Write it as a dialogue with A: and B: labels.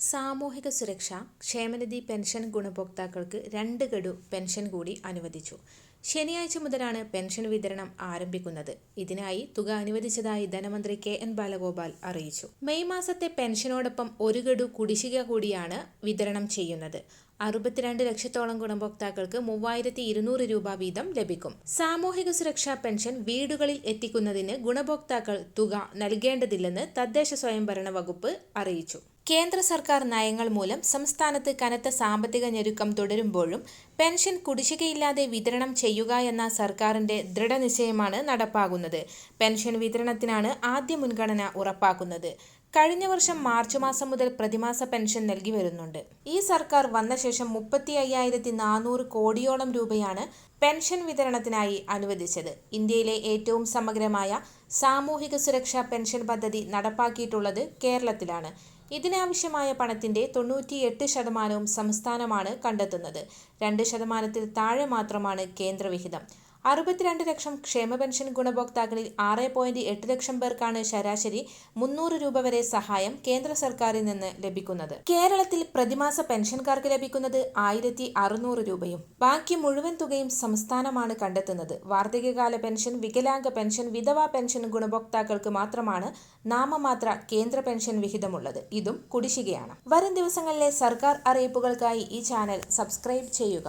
A: സാമൂഹിക സുരക്ഷ ക്ഷേമനിധി പെൻഷൻ ഗുണഭോക്താക്കൾക്ക് രണ്ട് ഗഡു പെൻഷൻ കൂടി അനുവദിച്ചു. ശനിയാഴ്ച മുതലാണ് പെൻഷൻ വിതരണം ആരംഭിക്കുന്നത്. ഇതിനായി തുക അനുവദിച്ചതായി ധനമന്ത്രി കെ എൻ ബാലഗോപാൽ അറിയിച്ചു. മെയ് മാസത്തെ പെൻഷനോടൊപ്പം ഒരു ഗഡു കുടിശ്ശിക കൂടിയാണ് വിതരണം ചെയ്യുന്നത്. അറുപത്തിരണ്ട് ലക്ഷത്തോളം ഗുണഭോക്താക്കൾക്ക് മൂവായിരത്തി ഇരുന്നൂറ് രൂപ വീതം ലഭിക്കും. സാമൂഹിക സുരക്ഷാ പെൻഷൻ വീടുകളിൽ എത്തിക്കുന്നതിന് ഗുണഭോക്താക്കൾ തുക നൽകേണ്ടതില്ലെന്ന് തദ്ദേശ സ്വയംഭരണ വകുപ്പ് അറിയിച്ചു. കേന്ദ്ര സർക്കാർ നയങ്ങൾ മൂലം സംസ്ഥാനത്ത് കനത്ത സാമ്പത്തിക ഞെരുക്കം തുടരുമ്പോഴും പെൻഷൻ കുടിശ്ശികയില്ലാതെ വിതരണം ചെയ്യുക എന്ന സർക്കാരിന്റെ ദൃഢനിശ്ചയമാണ് നടപ്പാകുന്നത്. പെൻഷൻ വിതരണത്തിനാണ് ആദ്യ മുൻഗണന ഉറപ്പാക്കുന്നത്. കഴിഞ്ഞ വർഷം മാർച്ച് മാസം മുതൽ പ്രതിമാസ പെൻഷൻ നൽകി വരുന്നുണ്ട്. ഈ സർക്കാർ വന്ന ശേഷം മുപ്പത്തി അയ്യായിരത്തി നാനൂറ് കോടിയോളം രൂപയാണ് പെൻഷൻ വിതരണത്തിനായി അനുവദിച്ചത്. ഇന്ത്യയിലെ ഏറ്റവും സമഗ്രമായ സാമൂഹിക സുരക്ഷാ പെൻഷൻ പദ്ധതി നടപ്പാക്കിയിട്ടുള്ളത് കേരളത്തിലാണ്. ഇതിനാവശ്യമായ പണത്തിന്റെ തൊണ്ണൂറ്റിയെട്ട് ശതമാനവും സംസ്ഥാനമാണ് കണ്ടെത്തുന്നത്. രണ്ട് ശതമാനത്തിൽ താഴെ മാത്രമാണ് കേന്ദ്രവിഹിതം. അറുപത്തിരണ്ട് ലക്ഷം ക്ഷേമ പെൻഷൻ ഗുണഭോക്താക്കളിൽ ആറ് പോയിന്റ് എട്ട് ലക്ഷം പേർക്കാണ് ശരാശരി മുന്നൂറ് രൂപ വരെ സഹായം കേന്ദ്ര സർക്കാരിൽ നിന്ന് ലഭിക്കുന്നത്. കേരളത്തിൽ പ്രതിമാസ പെൻഷൻകാർക്ക് ലഭിക്കുന്നത് ആയിരത്തി അറുന്നൂറ് രൂപയും ബാക്കി മുഴുവൻ തുകയും സംസ്ഥാനമാണ് കണ്ടെത്തുന്നത്. വാർദ്ധക്യകാല പെൻഷൻ വികലാംഗ പെൻഷൻ വിധവാ പെൻഷൻ ഗുണഭോക്താക്കൾക്ക് മാത്രമാണ് നാമമാത്ര കേന്ദ്ര പെൻഷൻ വിഹിതമുള്ളത്. ഇതും കുടിശ്ശികയാണ്. വരും ദിവസങ്ങളിലെ സർക്കാർ അറിയിപ്പുകൾക്കായി ഈ ചാനൽ സബ്സ്ക്രൈബ് ചെയ്യുക.